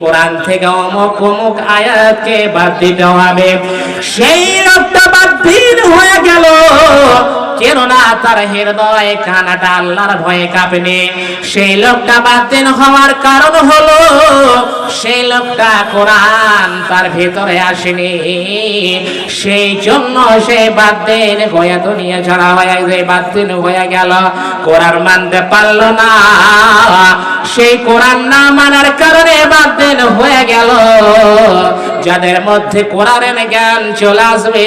কোরআন থেকে অমুক অমুক আয়াতকে বাদ দিতে হবে। সেই লোকটা বাদ দিন হয়ে গেল। কেননা তার হৃদয় কানাটা আল্লাহর ভয়ে কাঁপেনি। সেই লোকটা দিন হওয়ার কারণ হলো, সেই লোকটা কোরআন তার ভেতরে আসেনি। সেই জন্য বাদ দিন গয়া দুনিয়া ছাড়া হয়ে যে দিন হয়ে গেল, কোরআন মানতে পারল না। সেই কোরআন না মানার কারণে বাদ হয়ে গেল। যাদের মধ্যে কোরআনের জ্ঞান চলে আসবে,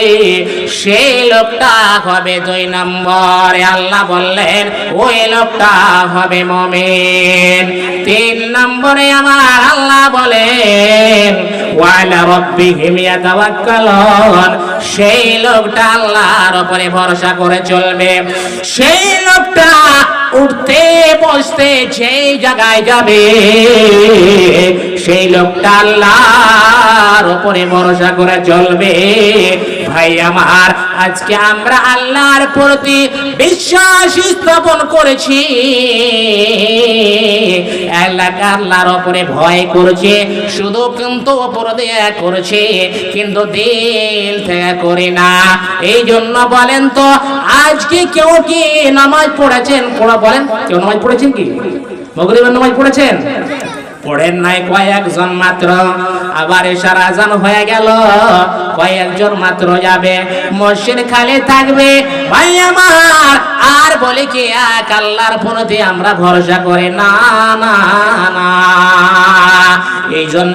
সেই লোকটা হবে দুই নম্বরে। আল্লাহ বললেন, ওই লোকটা হবে মমিন। তিন নম্বরে আমার আল্লাহ বলেন সেই লোকটা আল্লাহর উপরে ভরসা করে চলবে। সেই লোকটা উঠতে বসতে যেই জায়গায় যাবে সেই লোকটা আল্লাহর উপরে ভরসা করে চলবে। ভাই আমার, আজকে আমরা আল্লাহর প্রতি বিশ্বাস স্থাপন করেছি। এলাকা আল্লাহর উপরে ভয় করছে, শুধু কিন্তু উপর দিয়ে করছে, কিন্তু দিল থেকে করে না। এই জন্য বলেন তো, আজকে কেউ কি নামাজ পড়েছেন? পড়া বলেন? কেউ নামাজ পড়েছেন কি? মগরিবের নামাজ পড়েছেন? পড়েন নাই কয়েকজন মাত্র। আবার এসার আজান হয়ে গেল, কয়েকজন মাত্র যাবে। মসজিদ খালি থাকবে। ভাই আমার, আর বলে কি এক আল্লাহর প্রতি আমরা ভরসা করে? না না না। এই জন্য